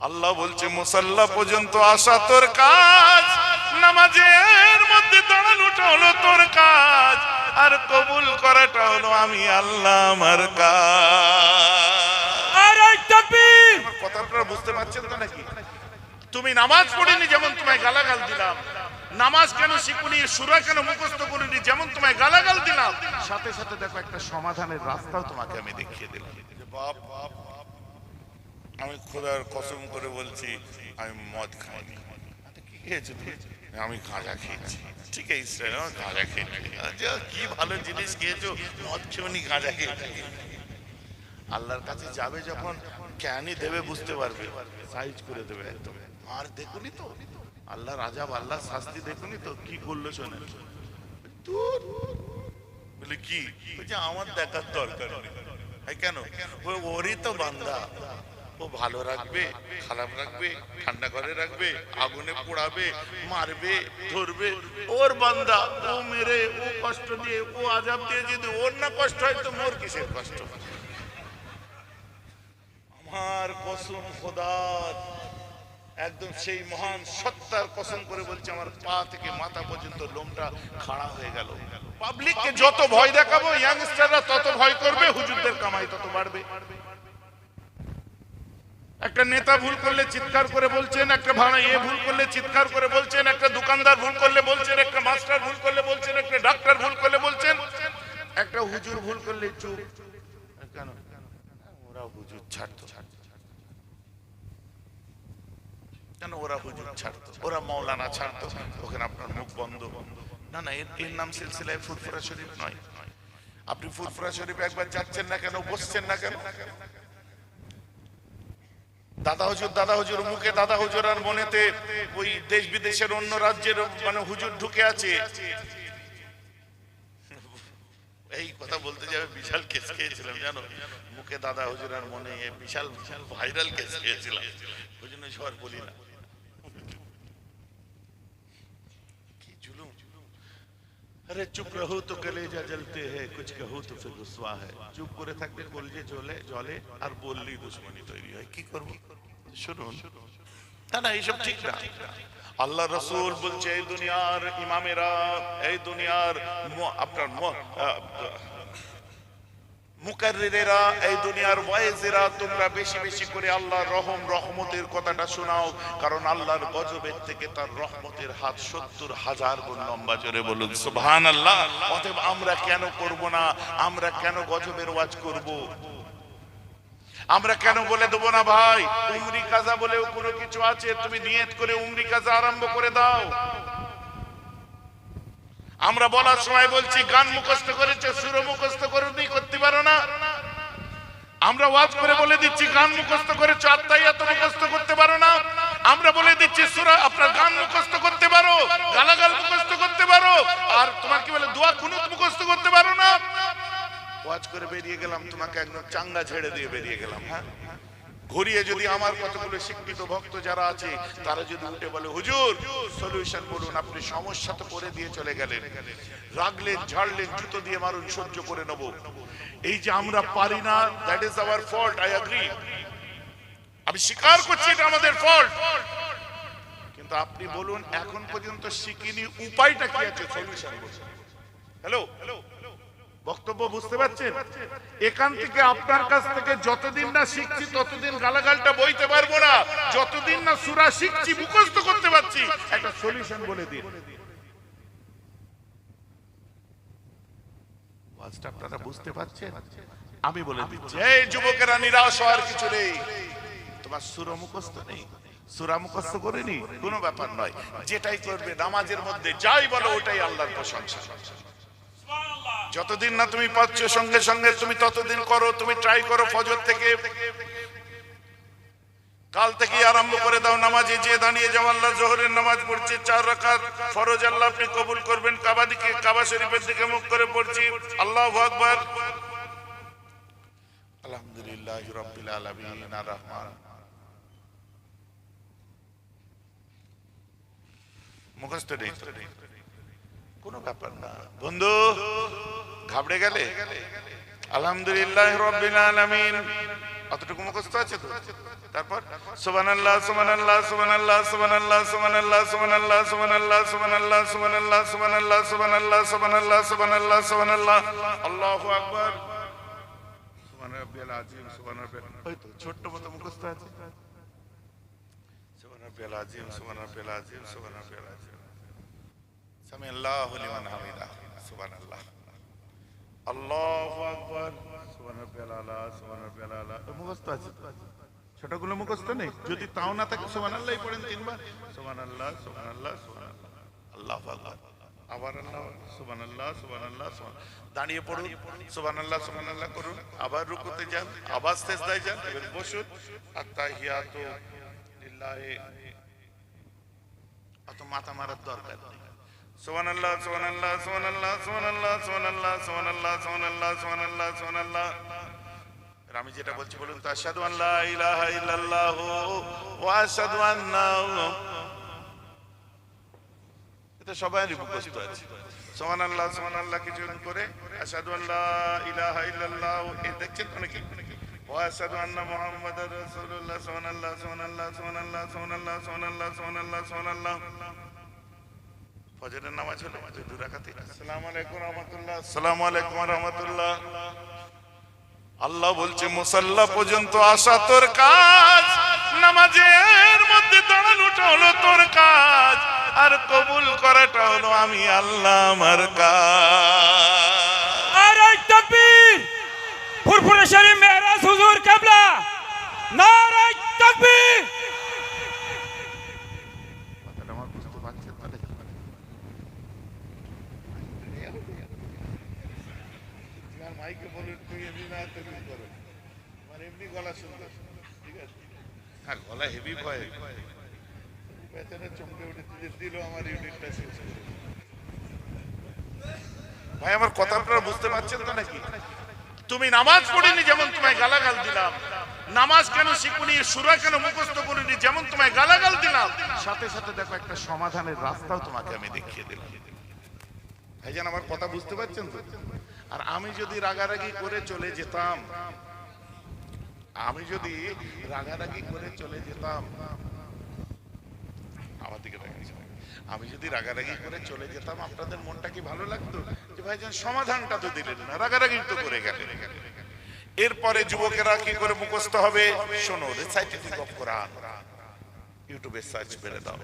আল্লাহ বলছে মুসাল্লা পর্যন্ত আসা তোর কাজ নামাজের মধ্যে দাঁড়ানোটা হলো তোর কাজ আর কবুল করাটা হলো আমি আল্লাহ আমার কাজ। কথাটা বুঝতে পারছেন তো নাকি? তুমি নামাজ পড়িনি যেমন তোমায় গালাগাল দিলাম। নামাজ কেন শিখুনি সুরা কেন মুখস্থ করিনি যেমন তোমায় গালাগাল দিলাম? সাথে সাথে দেখো একটা সমাধানের রাস্তাও তোমাকে আমি দেখিয়ে দিলাম। বাপ বাপ আমি খোদার কসম করে বলছি আমি মদ খাইনি। আচ্ছা, কি খেয়েছো আমি গাঁজা খেয়েছি। ঠিক আছে আমার গাঁজা খেয়েছি। আচ্ছা কি ভালো জিনিস খেয়েছো? মদ খেয়েনি গাঁজা খেয়েছি। আল্লাহর কাছে যাবে যখন জ্ঞানই দেবে বুঝতে পারবে। সাইজ করে দেবে আর দেখুনি তো আল্লাহ রাজা আল্লাহ শাস্তি দেখুনি তো কি করল দূর। বলে কি? আমার দেখার দরকার কেন? ওরই তো বান্দা। ও ভালো রাখবে, খারাপ রাখবে, ঠান্ডা করে রাখবে, আগুনে পোড়াবে, মারবে, ধরবে। ওর বান্দা, ও মেরে, ও কষ্ট দিয়ে, ও আজাব দিয়ে যদি ওর না কষ্ট হয়, তো মোর কিসের কষ্ট? আমার কসম খোদার একদম সেই মহান সত্তার কসম করে বলছে, আমার পা থেকে মাথা পর্যন্ত লোমটা খাড়া হয়ে গেল। পাবলিককে যত ভয় দেখাবো ইয়াংস্টাররা তত ভয় করবে, হুজুরদের কামাই তত বাড়বে। একটা নেতা ভুল করলে চিৎকার করে বলছেন, একটা ভাড়া এ ভুল করলে চিৎকার করে বলছেন, একটা দোকানদার ভুল করলে বলছেন, একটা মাস্টার ভুল করলে বলছেন, একটা ডাক্তার ভুল করলে বলছেন, একটা হুজুর ভুল করলে চুপ। কেন? ওরা হুজুর ছাড়তো। কেন ওরা হুজুর ছাড়তো? ওরা মৌলানা ছাড়তো। ওখানে আপনার মুখ বন্ধ। না না, এর নাম সিলসিলায় ফুরফুরা শরীফ নয়। আপনি ফুরফুরা শরীফ একবার যাচ্ছেন না কেন, বসছেন না কেন? দাদা হুজুর দাদা হুজুর, মুখে দাদা হুজুর আর মনেতে ওই দেশ বিদেশের অন্য রাজ্যের মানে হুজুর ঢুকে আছে। এই কথা বলতে যাবে বিশাল কেস খেয়েছিলাম, জানো? মুখে দাদা হুজুর আর মনে বিশাল বিশাল ভাইরাল কেস খেয়েছিলাম। ওই জন্য সবার বলি না কি জুলুম আরে চুপ রহো তো কলেজা জ্বলতে হে কুছ কহো তো ফির রুসওয়া হে চুপ করে থাকলে কলজে জলে জলে আর বললি দুশমনি তৈরি হয় কি করব শুনুন না না এইসব ঠিক না আল্লাহ রসুল বলছে এই দুনিয়ার ইমামেরা এই দুনিয়ার আপনার আমরা কেন করব না? আমরা কেন গজবের ওয়াজ করব? আমরা কেন বলে দেবো না, ভাই? উমরি কাজা বলেও কোনো কিছু আছে, তুমি নিয়ত করে উমরি কাজা আরম্ভ করে দাও। আমরা বলার সময় বলছি, গান মুখস্থ করেছে সুর মুখস্থ করে পারো না। আমরা ওয়াজ করে বলে দিচ্ছি, গান মুখস্থ করেছ আত্মাইয়াত মুখস্থ করতে পারো না। আমরা বলে দিচ্ছি, সুরা আপনার গান মুখস্থ করতে পারো, গালাগাল মুখস্থ করতে পারো, আর তোমার কি বলে, দোয়া কুনুত মুখস্থ করতে পারো না। ওয়াজ করে বেরিয়ে গেলাম, তোমাকে একদম চাঙ্গা ছেড়ে দিয়ে বেরিয়ে গেলাম হ্যাঁ? ঘুরিয়ে যদি আমার কতগুলো শিক্ষিত ভক্ত যারা আছে, তারা যদি উঠে বলে, হুজুর সলিউশন বলুন, আপনি সমস্যা তো করে দিয়ে চলে গেলেন। রাগলেন ঝাড়লেন জুতো দিয়ে মারুন সহ্য করে নেব। এই যে আমরা পারি না that is our fault I agree আমি স্বীকার করছি এটা আমাদের ফল্ট কিন্তু আপনি বলুন, এখন পর্যন্ত শিখিনি, উপায়টা কি আছে? সলিউশন হ্যালো হ্যালো বক্তব্য বুঝতে পারছেন? এখান থেকে আপনার কাছ থেকে যতদিন না শিখছি ততদিন গালাগালটা বইতে পারব না। যতদিন না সুরা শিখছি মুখস্থ করতে পারছি। একটা সলিউশন বলে দিন। আপনারা বুঝতে পারছেন? আমি বলে দিচ্ছি এই যুবকেরা নিরাশ হওয়ার কিছু নেই। তোমার সুর মুখস্থ নেই। সুরা মুখস্থ করেনি কোনো ব্যাপার নয়। যেটাই করবে নামাজের মধ্যে যাই বলো ওটাই আল্লাহর প্রশংসা। যতদিন না তুমি পাচ্ছ, সঙ্গে সঙ্গে তুমি ততদিন করো, তুমি ট্রাই করো ফজর থেকে। কাল থেকে আরম্ভ করে দাও নামাজে, যে দাঁড়িয়ে যাও আল্লাহ জোহরের নামাজ পড়ছে, চার রাকাত ফরজ আল্লাহ আপনি কবুল করবেন, কাবা দিকে, কাবা শরীফের দিকে মুখ করে পড়ছি। আল্লাহ আকবার। আলহামদুলিল্লাহ রাব্বিল আলামিন আর রহমান মুখস্থ নেই। কোনো ব্যাপার না বন্ধু ঘাবড়ে গেলে আলহামদুলিল্লাহ রব্বিল আলামিন অতটুকু মুখস্থ আছে তো তারপর সুবহানাল্লাহ সুবহানাল্লাহ সুবহানাল্লাহ সুবহানাল্লাহ সুবহানাল্লাহ সুবহানাল্লাহ সুবহানাল্লাহ সুবহানাল্লাহ সুবহানাল্লাহ সুবহানাল্লাহ সুবহানাল্লাহ সুবহানাল্লাহ সুবহানাল্লাহ সুবহানাল্লাহ আল্লাহু আকবার সুবহান রাব্বিয়াল আযীম সুবহান রাব্বিয়াল ছোট্ট মুখস্থ আছে সুবহান রাব্বিয়াল আযীম সুবহান রাব্বিয়াল আযীম সুবহান রাব্বিয়াল আযীম সামি মুখস্থ আছে ছোটগুলো নেই? যদি তাও না থাকে সোমান আল্লাহ পড়েন তিনবার। সোমান আল্লাহ সোমান আল্লাহ আল্লাহ আবার আল্লাহ সোমান আল্লাহ সোমান আল্লাহ দাঁড়িয়ে পড়ুন। সোমান আল্লাহ সোমান আল্লাহ করুন। আবার রুকুতে যান। আবার সেজদায় যান। এবার বসুন। মাথা মারার দরকার নেই। সুবহানাল্লাহ সুবহানাল্লাহ সুবহানাল্লাহ সুবহানাল্লাহ সুবহানাল্লাহ সুবহানাল্লাহ সুবহানাল্লাহ সুবহানাল্লাহ আর আমি যেটা বলছি বলুন তো আন লা ইলাহা ইল্লাল্লাহ ওয়া আশহাদু আন্না এটা সবারই মুখস্থ আছে সুবহানাল্লাহ সুবহানাল্লাহ কিছু করে আন লা ইলাহা ইল্লাল্লাহ এই দেখছেন তো নাকি ওয়া আশহাদু আন্না মুহাম্মাদার রাসূলুল্লাহ সুবহানাল্লাহ সুবহানাল্লাহ সুবহানাল্লাহ সুবহানাল্লাহ সুবহানাল্লাহ সুবহানাল্লাহ সুবহানাল্লাহ ফজরের নামাজ হলো দু রাকাতে আসসালামু আলাইকুম রাহমাতুল্লাহ। আসসালামু আলাইকুম রাহমাতুল্লাহ। আল্লাহ বলছে মুসাল্লা পর্যন্ত আসা তোর কাজ নামাজের মধ্যে দাঁড়ানোটা হলো তোর কাজ আর কবুল করাটা হলো আমি আল্লাহ আমার কাজ। নারাই তাকবীর ফুরফুরে শরীফ মেহরাজ হুজুর কাবলা নারাই তাকবীর কথাটা আমার বুঝতে পারছেন না দেখি। তোমার মাইকে বলুন তুই এমনি না তুমি করো আমার এমনি গলা সুন্দর ঠিক আছে হ্যাঁ গলা হেভি ভয় পেছনে চমকে উঠে তুলে দিল আমার ইউনিটটা শেষ করে দিল। ভাই আমার কথা আপনারা বুঝতে পারছেন তো নাকি তুমি নামাজ পড়িনি যেমন তোমায় গালাগাল দিলাম। নামাজ কেন শিখুনি সুরা কেন মুখস্থ করিনি যেমন তোমায় গালাগাল দিলাম। সাথে সাথে দেখো একটা সমাধানের রাস্তাও তোমাকে আমি দেখিয়ে দিলাম। ভাইজান, আমার কথা বুঝতে পারছেন তো? আর আমি যদি রাগারাগি করে চলে যেতাম, আমি যদি রাগারাগি করে চলে যেতাম, আমার দিকে। আমি যদি রাগারাগি করে চলে যেতাম, আপনাদের মনটা কি ভালো লাগতো? যে ভাইজান, সমাধানটা তো দিলেন না রাগারাগি তো করে গেলেন। এরপরে যুবকেরা কি করে মুখস্থ হবে? শোনো কোরআন ইউটিউবে সার্চ করে দাও।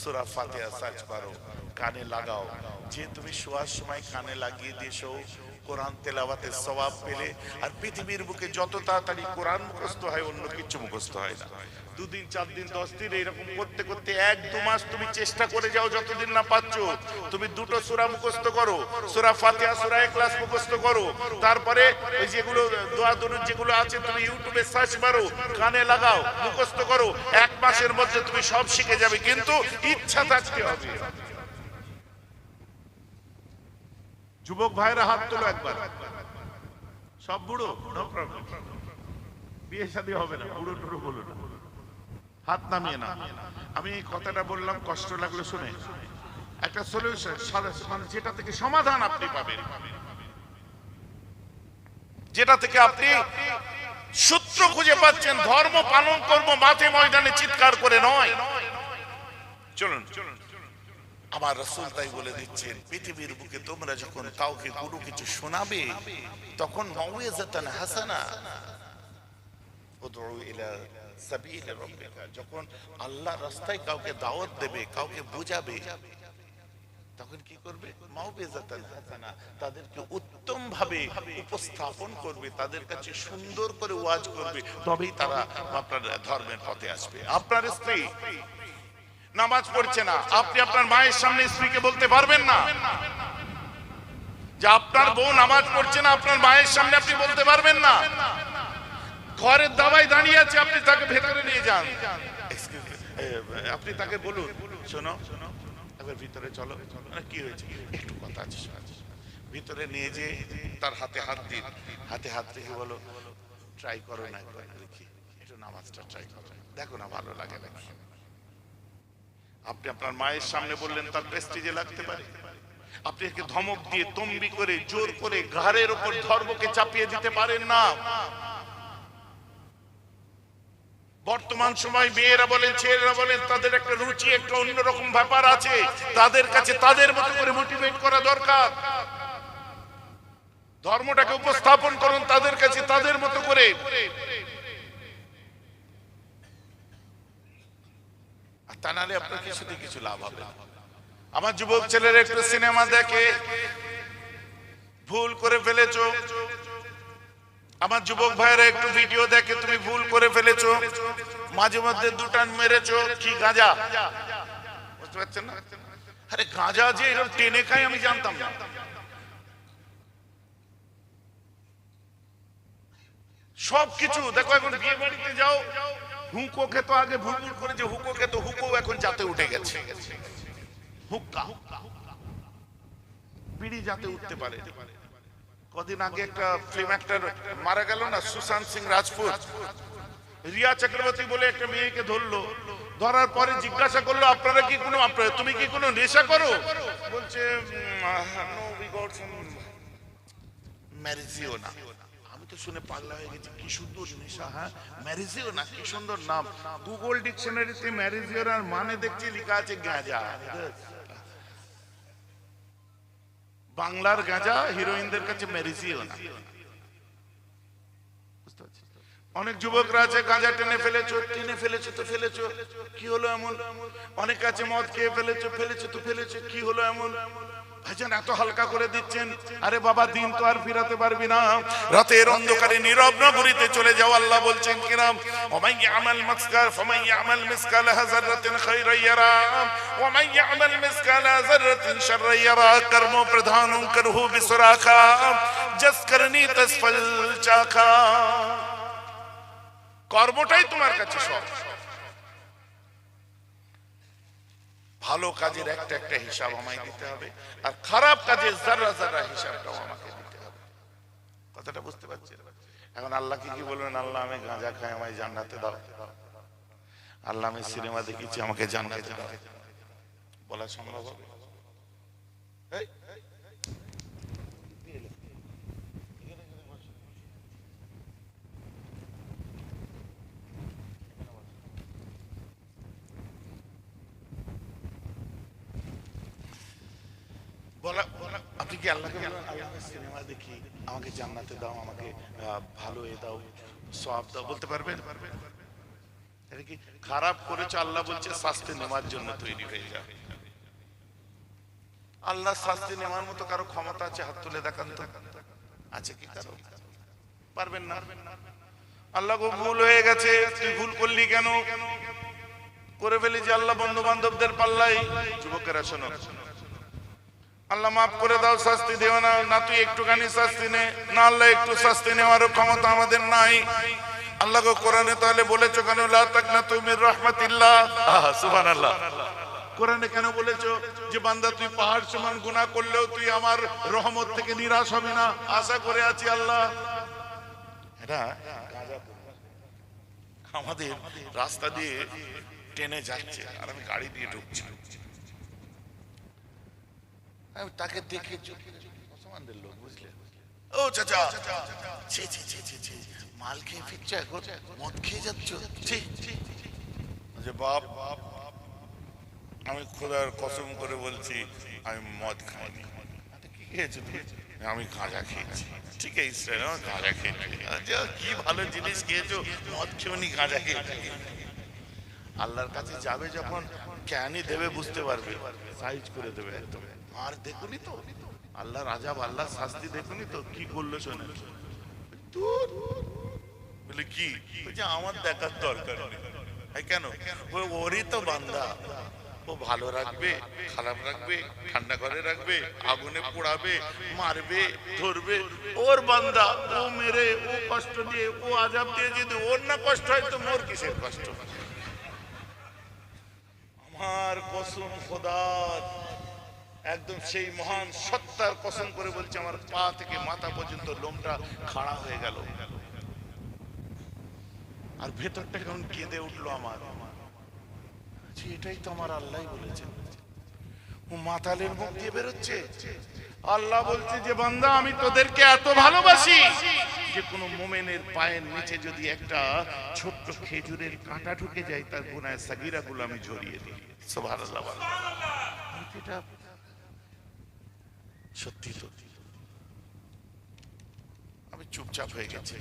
সুরা ফাতিহা সার্চ করো, কানে লাগাও। যে তুমি শোয়ার সময় কানে লাগিয়ে দিয়েছ, কোরআন তেলাওয়াতের সওয়াব পেলে, আর পৃথিবীর বুকে যত তাড়াতাড়ি কোরআন মুখস্থ হয়, অন্য কিছু মুখস্থ হয় না। দুদিন চার দিন দশ দিন এরকম করতে করতে এক, দু মাস তুমি চেষ্টা করে যাও যতদিন না পাচ্ছ। তুমি দুটো সূরা মুখস্থ করো। সূরা ফাতিহা, সূরা ইখলাস মুখস্থ করো। তারপরে ওই যেগুলো দোয়া দরুদ যেগুলো আছে তুমি ইউটিউবে সার্চ মারো, কানে লাগাও, মুখস্থ করো। এক মাসের মধ্যে তুমি সব শিখে যাবে, কিন্তু ইচ্ছা থাকতে হবে। যুবক ভাইরা হাত তোলো একবার। সব বুড়ো? নো প্রবলেম বিয়ে শাদী হবে না, বুড়ো টুড়ো বলো না। হাত নামিয়ে না আমি এই কথাটা বললাম, কষ্ট লাগল শুনে। একটা সলিউশন মানে যেটা থেকে সমাধান আপনি পাবেন। যেটা থেকে আপনি সূত্র খুঁজে পাচ্ছেন, ধর্ম পালন করব মাঠে ময়দানে চিৎকার করে নয়। চলুন আমার রসুল তাই বলে দিচ্ছেন, পৃথিবীর বুকে তোমরা যখন কাউকে কোনো কিছু শোনাবে, তখন মাউয়াজাতান হাসানা। উদউ ইলা যখন আল্লাহ রাস্তায় কাউকে দাওয়াত দেবে, কাউকে বোঝাবে, তখন কি করবে? মাউবেজাতান হাসানা তাদেরকে উত্তম ভাবে উপস্থাপন করবে, তাদের কাছে সুন্দর করে ওয়াজ করবে। তবেই তারা আপনার ধর্মের পথে আসবে। আপনার স্ত্রী নামাজ পড়ছে না, আপনি আপনার মায়ের সামনে স্ত্রীকে বলতে পারবেন না। যে আপনার বউ নামাজ পড়ছে না, আপনার মায়ের সামনে আপনি বলতে পারবেন না। ঘরের দাবায় দাঁড়িয়ে আছে, আপনি তাকে ভেতরে নিয়ে যান। আপনি তাকে বলুন। শোনো একবার ভিতরে চলো। মানে কি হয়েছে? একটু কথা আছে ভিতরে নিয়ে যে তার হাতে হাত দিন। হাতে হাত রেখে বলো ট্রাই করো না দেখি। একটু নামাজটা ট্রাই করো। দেখো না ভালো লাগে নাকি আপনি আপনার মায়ের সামনে বললেন, তার প্রেস্টিজে লাগতে পারে। আপনি একে ধমক দিয়ে তম্বি করে, জোর করে ঘাড়ের উপর ধর্মকে চাপিয়ে দিতে পারেন না। বর্তমান সময় মেয়েরা বলেন, ছেলেরা বলেন, তাদের একটা রুচি, একটা অন্যরকম ব্যাপার আছে। তাদের কাছে তাদের মতো করে মোটিভেট করা দরকার। ধর্মটাকে উপস্থাপন করুন তাদের কাছে, তাদের মতো করে। তা নাহলে আপনার কিছুতে কিছু লাভ হবে আমার যুবক ছেলেরা একটু সিনেমা দেখে, ভুল করে ফেলেছো। আমার যুবক ভাইয়েরা, একটু ভিডিও দেখে তুমি ভুল করে ফেলেছো। মাঝে মধ্যে দুটান মেরেছো। কি গাঁজা? বুঝতে পারছেন না? আরে গাঁজা যে এরকম টেনে খাই আমি জানতাম না। সব কিছু দেখো এখন বিয়ে বাড়িতে যাও। হুঁকো খেত আগে ভুল করে যে হুকো খেত হুকো এখন যাতে উঠে গেছে। হুক্কা। বিড়ি যাতে উঠতে পারে। কদিন আগে একটা ফিল্ম অ্যাক্টর মারা গেল না, সুশান্ত সিং রাজপুত। রিয়া চক্রবর্তী বলে একটা মেয়েকে ধরলো। ধরার পরে জিজ্ঞাসা করল, আপনারা কি কোনো তুমি কি কোনো নেশা করো? বলছে ম্যারিজিও না। আমি তো শুনে পাগলা হয়ে গেছি, কি সুন্দর নেশা হ্যাঁ? ম্যারিজিও না, কি সুন্দর নাম। গুগল ডিকশনারিতে ম্যারিজিওর আর মানে দেখছি লেখা আছে গাঁজা। বাংলার গাঁজা হিরোইনদের কাছে পারছি? অনেক যুবকরা আছে, গাঁজা টেনে ফেলেছো টেনে ফেলেছো তো ফেলেছো, কি হলো এমন? অনেক আছে মদ খেয়ে ফেলেছো ফেলেছো তো ফেলেছো, কি হলো এমন? এত হালকা করে দিচ্ছেন। আরে বাবা, দিন তো আর ফিরাতে পারবি না। রাতের অন্ধকারে নীরব নগরীতে চলে যাও আল্লাহ বলছেন কিরাম ওমাই ইয়ামাল মাসকাল ফামাই ইয়ামাল মিসকাল হাজারাতিন খায়রা ইয়ারা। ওমাই ইয়ামাল মিসকাল হাজারাতিন শাররা ইয়ারা। কর্ম প্রধানম করহু বিসরাখা। জস করনি তসফল চাখা। কর্মটাই তোমার কাছে সব। ভালো কাজের একটা একটা হিসাব আমায় দিতে হবে আর খারাপ কাজের যারা যারা হিসাবটাও আমাকে দিতে হবে। কথাটা বুঝতে পারছি এখন আল্লাহকে কি বলবেন? আল্লাহ আমি গাঁজা খাই আমায় জান্নাতে দাও। আল্লাহ আমি সিনেমা দেখেছি আমাকে জান্নাতে দাও। বলা সম্ভব হবে? এই, বলা বলা আপনি কি আল্লাহকে সিনেমা দেখি, আমাকে জান্নাতে দাও, আমাকে ভালো এ দাও সব দাও, বলতে পারবেন? খারাপ করেছ আল্লাহ বলছে, শাস্তি নেওয়ার জন্য তৈরি হয়ে যাবে আল্লাহ শাস্তি নেওয়ার মতো কারও ক্ষমতা আছে, হাত তুলে দেখান তো। আছে কি কারও? পারবেন না? আল্লাহ গো, ভুল হয়ে গেছে, তুই ভুল করলি কেন? করে ফেলি যে আল্লাহ বন্ধু বান্ধবদের পাল্লাই যুবকেরা শোনো আল্লাহ মাফ করে দাও, শাস্তি দিও না না তুই একটুখানি শাস্তি নে, না আল্লাহ একটু শাস্তি নেওয়ারও ক্ষমতা আমাদের নাই। আল্লাহ গো কোরআনে তাহলে বলেছ কেন, লা তুমি রহমাতিল্লাহ? আহা, সুবহানাল্লাহ। কোরআনে কেন বলেছ যে, বান্দা, তুই পাহাড় সমান গুনাহ করলেও তুই আমার রহমত থেকে নিরাশ হবে না? আশা করে আছি আল্লাহ। এটা আমাদের রাস্তা দিয়ে টেনে যাচ্ছে, আর আমি গাড়ি দিয়ে ঢুকছি। আমি তাকে দেখে চোখে মুসলমানদের লোক বুঝলে? ও চাচা। ছি ছি ছি ছি ছি। মাল খেয়ে ফিরছো এখন। মদ খেয়ে যাচ্ছ? ছি। যে বাপ আমি খোদার কসম করে বলছি আমি মদ খাইনি। কি খেয়েছো তুমি? আমি গাঁজা খেয়েছি। ঠিক আছে ইসরায়েল আমার গাঁজা খেয়েছি। আচ্ছা, কি ভালো জিনিস খেয়েছো? মদ খেয়েনি গাঁজা খেয়েছি। আল্লাহর কাছে যাবে যখন জ্ঞানই দেবে বুঝতে পারবে। সাইজ করে দেবে একদম। আর দেখুনি তো? আল্লাহ রাজা আল্লাহ শাস্তি দেখুনি তো? কি করল বলে, কি? আমার দেখার দরকার কেন? ওরই তো বান্দা। ও ভালো রাখবে, খারাপ রাখবে, ঠান্ডা করে রাখবে, আগুনে পোড়াবে, মারবে, ধরবে। ওর বান্দা, ও মেরে, ও কষ্ট দিয়ে, ও আজাব দিয়ে যদি ওর না কষ্ট হয়, তো মোর কিসের কষ্ট? আমার কসম খোদার। একদম সেই মহান সত্তার কসম করে বলছে, আমার পা থেকে মাথা পর্যন্ত লোমটা খাড়া হয়ে গেল। আর ভেতরটা কেমন কেঁদে উঠল আমার। এটাই তো আমার আল্লাহ বলেছেন। ও মাতালের মুখ দিয়ে বেরোচ্ছে। আল্লাহ বলছে যে, বান্দা, আমি তোদেরকে এত ভালোবাসি যে, কোনো মোমেনের পায়ের নিচে যদি একটা ছোট্ট খেজুরের কাঁটা ঢুকে যায়, তার গুনায় সাগিরা গুলো আমি জড়িয়ে দিই। সুবহানাল্লাহ বলেন। এটা সত্যি তো। আমি চুপচাপ হয়ে গেছি।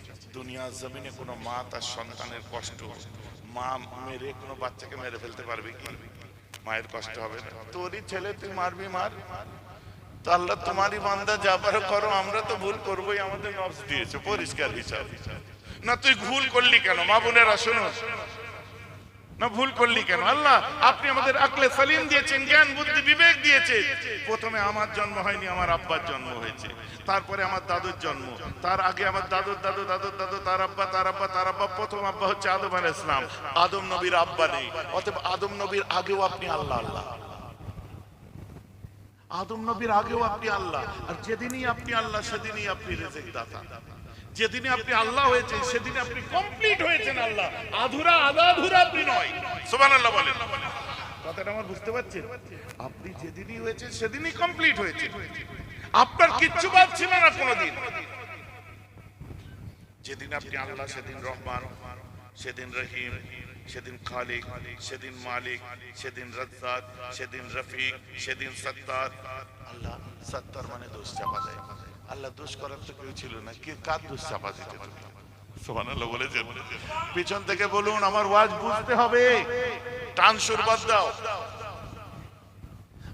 জমিনে কোনো মা তার সন্তানের কষ্ট, মা মেরে কোনো বাচ্চাকে মেরে ফেলতে পারবে কি? মায়ের কষ্ট হবে তোরই ছেলে, তুই মারবি মার। তো আল্লাহ, তোমারই বান্দা, যা পারো করো, আমরা তো ভুল করবোই, আমাদের দিয়েছে, পরিষ্কার হিসাব। না, তুই ভুল করলি কেন? মা বোনেরা শুনো না ভুল করলি কেন? আল্লাহ, আপনি আমাদের আকলে সালিম দিয়েছেন, জ্ঞান, বুদ্ধি, বিবেক দিয়েছে। প্রথমে আমার জন্ম হয়নি, আমার আব্বার জন্ম হয়েছে। তারপরে আমার দাদুর জন্ম। তার আগে আমার দাদুর, দাদু দাদুর দাদু, তার আব্বা তার আব্বা তার আব্বা, প্রথম আব্বা হচ্ছে আদম আলাইহিস ইসলাম আদম নবীর আব্বা নেই, অতএব আদম নবীর আগেও আপনি আল্লাহ আল্লাহ। আদম নবীর আগেও আপনি আল্লাহ। আর যেদিনই আপনি আল্লাহ, সেদিনই আপনি রেজেক দাতা যেদিনে আপনি আল্লাহ হয়েছেন, সেদিনে আপনি কমপ্লিট হয়েছেন আল্লাহ। আধুরা আধা আধুরা আপনি নয়। সুবহানাল্লাহ বলেন। কথাটা আমার বুঝতে পারছেন? আপনি যেদিনই হয়েছেন, সেদিনই কমপ্লিট হয়েছে আপনার কিচ্ছু বাদ ছিল না কোনোদিন। যেদিন আপনি আল্লাহ, সেদিন রহমান, সেদিন রহিম, সেদিন খালিক, সেদিন মালিক, সেদিন রাজ্জাক, সেদিন রফিক, সেদিন সত্তার। আল্লাহ সত্তার মানে দোষ চাপা দেয়। আল্লাহ দোষ করার তো কেউ ছিল না। কে কার দোষ চাপা দিতে বলেছেন। পিছন থেকে বলুন আমার ওয়াজ বুঝতে হবে। টান সুর বাদ দাও।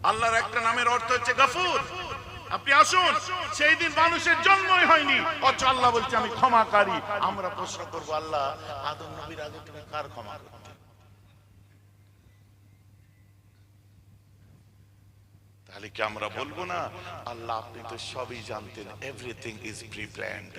আল্লাহর একটা নামের অর্থ হচ্ছে গাফুর। আপনি আসুন সেই দিন মানুষের জন্মই হয়নি। অথচ আল্লাহ বলছে আমি ক্ষমাকারী। আমরা প্রশ্ন করব আল্লাহ আদম নবীর আগে তুমি কার ক্ষমা করতে তাহলে কি আমরা বলব না? আল্লাহ আপনি তো সবই জানতেন। এভরিথিং ইজ প্রি প্ল্যান্ড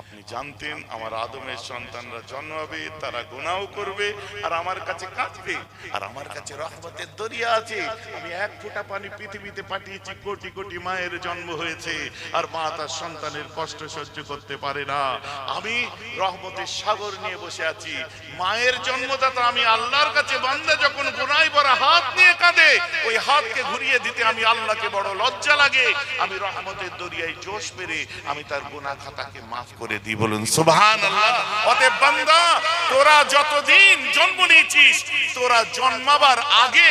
আপনি জানতেন আমার আদমের সন্তানরা জন্ম হবে, তারা গুনাও করবে, আর আমার কাছে কাঁদবে, আর আমার কাছে রহমতের দরিয়া আছে। আমি এক ফোঁটা পানি পৃথিবীতে পাঠিয়েছি, কোটি কোটি মায়ের জন্ম হয়েছে, আর মা তার সন্তানের কষ্ট সহ্য করতে পারে না। আমি রহমতের সাগর নিয়ে বসে আছি, মায়ের জন্মদাতা আমি আল্লাহর কাছে বান্দা যখন গোনায় ভরা হাত নিয়ে কাঁদে, ওই হাতকে ঘুরিয়ে দিতে আমি আল্লাহকে বড় লজ্জা লাগে। আমি রহমতের দরিয়ায় জোশ পেরে আমি তার গোনা খাতাকে মাফ করে দিই বলুন সুবহান অতএব বান্দা, তোরা যতদিন জন্ম নিয়েছিস, তোরা জন্মাবার আগে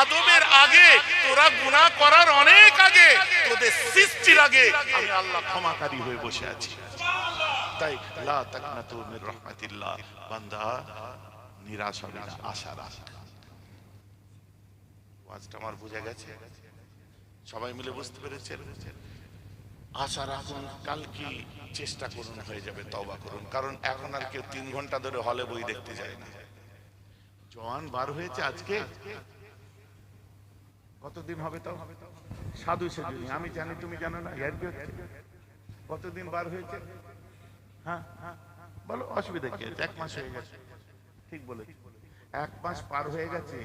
আদমের আগে, তোরা গুনাহ করার অনেক আগে, তোদের সৃষ্টির আগে আমি আল্লাহ ক্ষমাকারী হয়ে বসে আছি। তাই, লা তাকনাতু মির রাহমাতিল্লাহ। বান্দা, নিরাশ হবে না, আশা রাখ। ওয়াজটা আমার বুঝে গেছে? সবাই মিলে বুঝতে পেরেছেন? আশা রাখুন কাল কি চেষ্টা করুন, হয়ে যাবে তবা করুন। কারণ এখন আর কেউ তিন ঘণ্টা ধরে হলে বই দেখতে যায় না। জওয়ান বার হয়েছে আজকে? কতদিন হবে তাও সাধু সেজুনি, আমি জানি, তুমি জানো না? কতদিন বার হয়েছে? হ্যাঁ হ্যাঁ বলো, অসুবিধা কি? এক মাস হয়ে গেছে। ঠিক বলেছি। এক মাস পার হয়ে গেছে।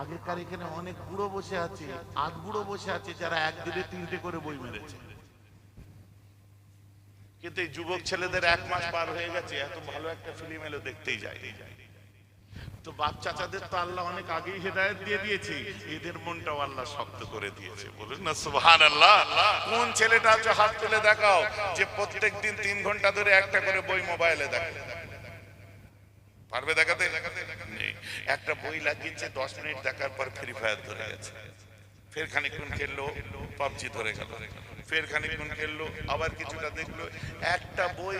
আগেকার এখানে অনেক বুড়ো বসে আছে, আধ বুড়ো বসে আছে, যারা একদিনে তিনটে করে বই মেরেছে। কিন্তু এই যুবক ছেলেদের এক মাস পার হয়ে গেছে, এত ভালো একটা ফিল্ম এলো, দেখতেই যায় তো বাপ চাচাদের তো আল্লাহ অনেক আগেই হেদায়েত দিয়ে দিয়েছে, এদের মনটাও আল্লাহ শক্ত করে দিয়েছে, বলুন না, সুবহানাল্লাহ। কোন ছেলেটা আছে, হাত তুলে দেখাও, যে প্রত্যেক দিন তিন ঘণ্টা ধরে একটা করে বই মোবাইলে দেখে। পারবে দেখাতে? একটা বই লাগিয়েছে, দশ মিনিট দেখার পর ফ্রি ফায়ার ধরে গেছে। ফের খানিকক্ষণ খেললো পাবজি ধরে গেল। ফের খানিকক্ষণ খেললো, আবার কিছুটা দেখল। একটা বই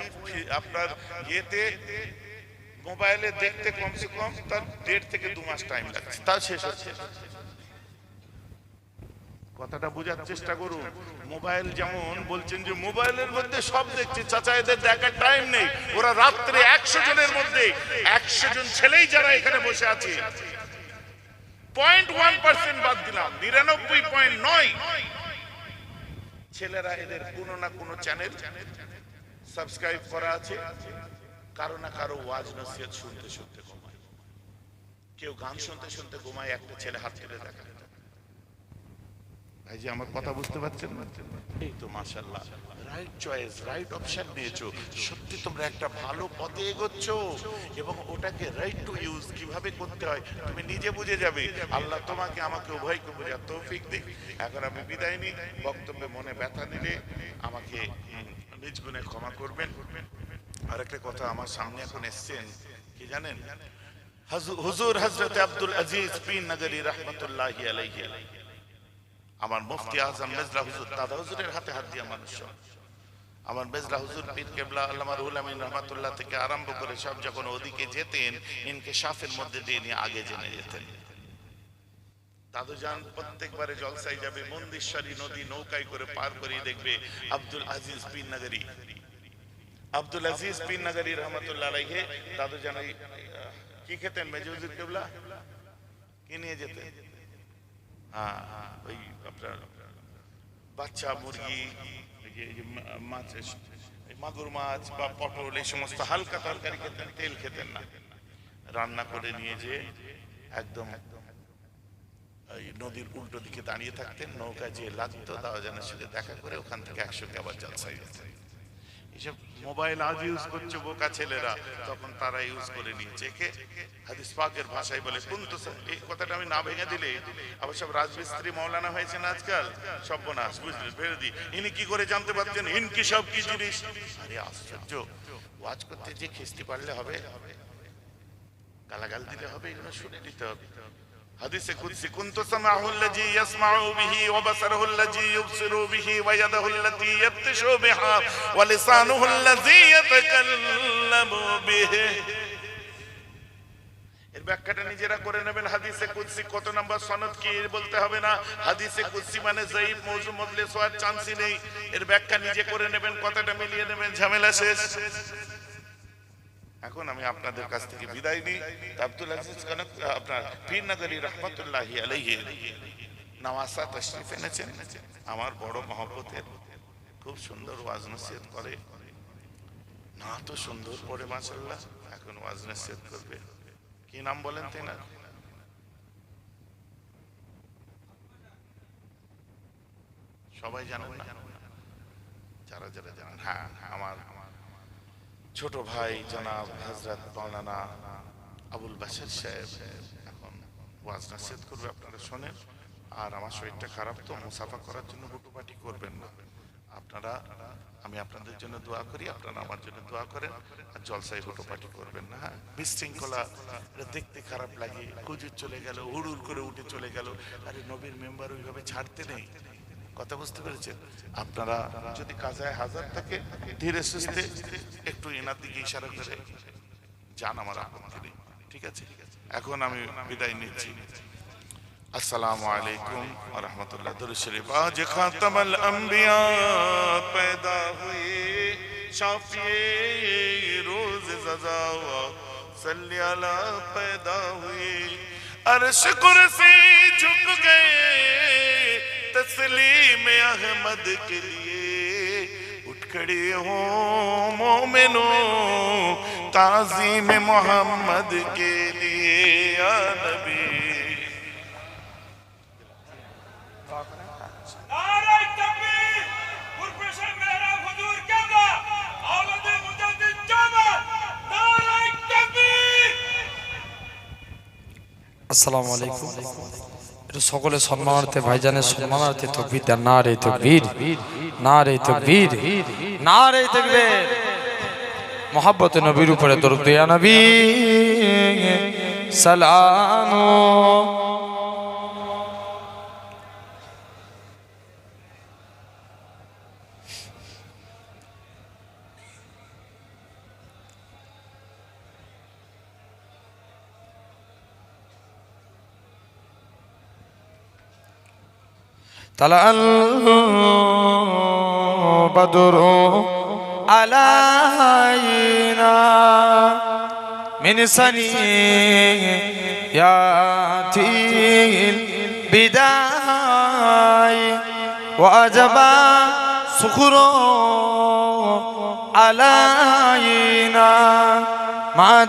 আপনার ইয়েতে, মোবাইলে দেখতে কমসে কম তার দেড় থেকে দু মাস টাইম লাগছে। তাও শেষ হচ্ছে কথাটা বোঝার চেষ্টা করুন। মোবাইল যেমন বলছেন যে মোবাইলের মধ্যে সব দেখছে, চাচা, এদের দেখার টাইম নেই। ওরা রাত্রে একশো জনের মধ্যে, একশো জন ছেলেই যারা এখানে বসে আছে। পয়েন্ট ওয়ান পার্সেন্ট বাদ দিলাম, নিরানব্বই পয়েন্ট নয়। ছেলেরা এদের কোনো না কোনো চ্যানেল সাবস্ক্রাইব করা আছে। কারও না কারও ওয়াজ, নসিহত শুনতে শুনতে ঘুমায়। কেউ গান শুনতে শুনতে ঘুমায়, একটা ছেলে হাত ছেড়ে দেখা ভাই যে আমার কথা বুঝতে পারছেন এই তো মাশাল্লাহ রাইট চয়েস রাইট অপশন নিয়েছো। সত্যি তোমরা একটা ভালো পথে এগোচ্ছ এবং ওটাকে রাইট টু ইউজ কীভাবে করতে হয়, তুমি নিজে বুঝে যাবে। আল্লাহ তোমাকে আমাকে উভয়কে বোঝার তৌফিক দিক। এখন আমি বিদায় নিই। বক্তব্যে মনে ব্যথা নিলে আমাকে নিজ গুণে ক্ষমা করবেন। আর একটা কথা আমার সামনে এখন এসছেন, কি জানেন? হাজু- হুজুর হজরত আব্দুল আজিজ পিন নগরী রহমতুল্লাহ আলাইহি। আমার মুফতি আজম মেজলা হুজুর, দাদা হুজুরের হাতে হাত দিয়া মানুষ আমার মেজলা হুজুর পীর কেবলা আল্লামা রুহুল আমিন রহমাতুল্লাহ থেকে আরম্ভ করে সব যখন ওদিকে যেতেন ইনকে সাফের মধ্যে দিয়ে নিয়ে আগে জেনে যেতেন। দাদু যান প্রত্যেকবারে জলসাই যাবে মন্দিরশ্বরী নদী নৌকায় করে পার করিয়ে দেখবে আব্দুল আজিজ বিন নগরী। আব্দুল আজিজ বিন নগরী রহমতুল্লাহ আলাইহে। দাদু আহ, কি খেতেন মেজুজুর কেবলা? কি নিয়ে যেতেন? হ্যাঁ ওই আপনার বাচ্চা মুরগি মাছ মাগুর মাছ বা পটল এই সমস্ত হালকা তরকারি খেতেন, তেল খেতেন না। রান্না করে নিয়ে যে একদম নদীর উল্টো দিকে দাঁড়িয়ে থাকতেন নৌকা যে লাগতো, তাও যেন সেটা দেখা করে ওখান থেকে একসঙ্গে আবার জলসাই যেতেন এসব মোবাইল আজ ইউজ করছে বোকা ছেলেরা, তখন তারা ইউজ করে নিয়েছে। কে হাদিস পাকের ভাষায় বলে, কুন্তু এই কথাটা আমি না ভেঙে দিলে আবার সব রাজমিস্ত্রি মৌলানা হয়েছেন আজকাল সর্বনাশ বুঝলেন ফেরে দি ইনি কি করে জানতে পারছেন? ইনকি সব কি জিনিস? আরে আশ্চর্য, ওয়াজ করতে যে খিস্তি পারলে হবে, গালাগাল দিলে হবে, এগুলো শুনে নিতে হবে। হাদিসে কুদসি, কুনতু সামাহু আল্লাযী ইয়াসমাউ বিহি ওয়া বাসারুহু আল্লাযী ইউবসিরু বিহি ওয়া ইয়াদাহু আল্লাতী ইয়াবতিশু বিহা ওয়া লিসানুহু আল্লাযী ইয়াতাকাল্লামু বিহি। এর ব্যাখ্যাটা নিজেরা করে নেবেন। হাদিসে কুদসি কত নম্বর সনদ কি বলতে হবে না? হাদিসে কুদসি মানে জয়ীফ মৌজু মজলিস হওয়ার চান্সই নেই। এর ব্যাখ্যা নিজে করে নেবেন, কথাটা মিলিয়ে নেবেন, ঝামেলা শেষ। এখন আমি আপনাদের কাছ থেকে বিদায় নিই। আব্দুল আজিজ কনক আপনার পীর নগরী রহমতুল্লাহ আলাইহি নওয়াসা তশরিফ এনেছেন। আমার বড় মহব্বতের খুব সুন্দর ওয়াজ নসিহত করে। না তো সুন্দর পড়ে মাশাল্লাহ এখন ওয়াজ নসিহত করবে। কি নাম বলেন তাই সবাই জানেন না? যারা যারা জানেন হ্যাঁ আমার ছোট ভাই জনাব হজরত মৌলানা আবুল বাশার সাহেব এখন ওয়াজ নাসিহত করবে আপনারা শোনেন। আর আমার শরীরটা খারাপ তো, মুসাফা করার জন্য হুটুপাটি করবেন না। আপনারা, আমি আপনাদের জন্য দোয়া করি, আপনারা আমার জন্য দোয়া করেন। আর জলসাই হুটোপাটি করবেন না হ্যাঁ? বিশৃঙ্খলা দেখতে খারাপ লাগে। হুজুর চলে গেল, হুড়ুর করে উঠে চলে গেল। আরে নবীর মেম্বার ওইভাবে ছাড়তে নেই। কথা বুঝতে পেরেছেন? আপনারা যদি কাজায় হাজার থাকে, ধীরে সুস্থে একটু এনার দিকে ইশারা করে যান আমার আপনকে ঠিক আছে? এখন আমি বিদায় নিচ্ছি। আসসালামু আলাইকুম রহমতুল্লাহ। দুরশরীফ আজ খাতামাল আম্বিয়া पैदा हुए शाफिए रोज जजावा सल्ला पैदा हुए अरश कुर्सी झुक गए तस्लीम अहमद के लिए کھڑے ہوں مومنوں تعظیم محمد کے لیے یا نبی۔ السلام علیکم۔ সকলে সম্মানার্থে, ভাইজানের সম্মানার্থে তকবীর দেন। না রে তকবীর না রে তকবীর না রে তকবীর। মোহাব্বত নবীর উপরে দরুদ ইয়া নবী। সালাম طلع البدر علينا من سنيات البداي وأجب سخر علينا ما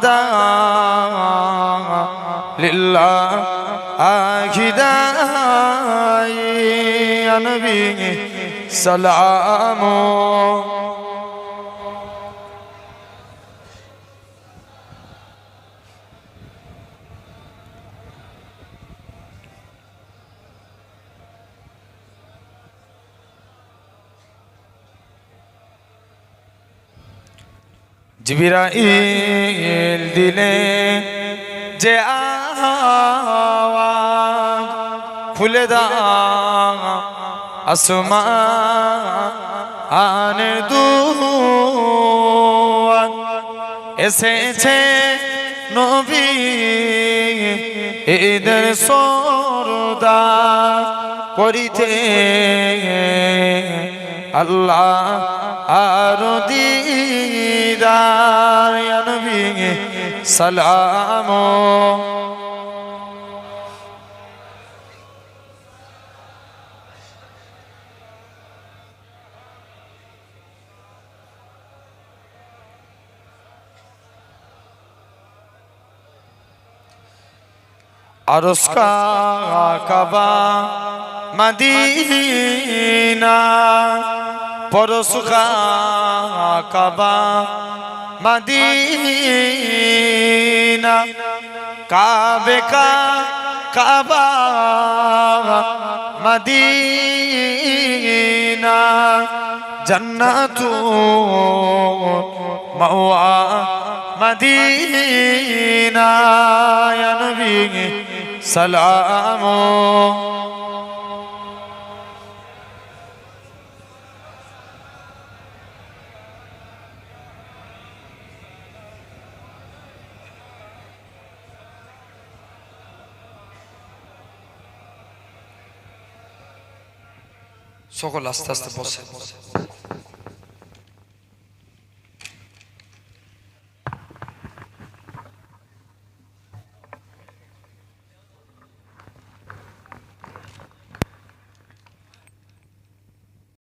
لله أكدايا নবী সালাম। জিবিরাইল দিলে যে আওয়াজ খুলে দা আসমানের দুয়ার এসেছে নবী এদের সরদা করিতে। আল্লাহ আর দিদার নবী সালাম। আরস কা কাবা মদিনা পরশ কা কাবা মদিনা, কাবে কা কাবা মদিনা জন্নাতু মাওয়া মদিনা, ইয়া নবী। সালাম সকল আস্তে আস্তে বসে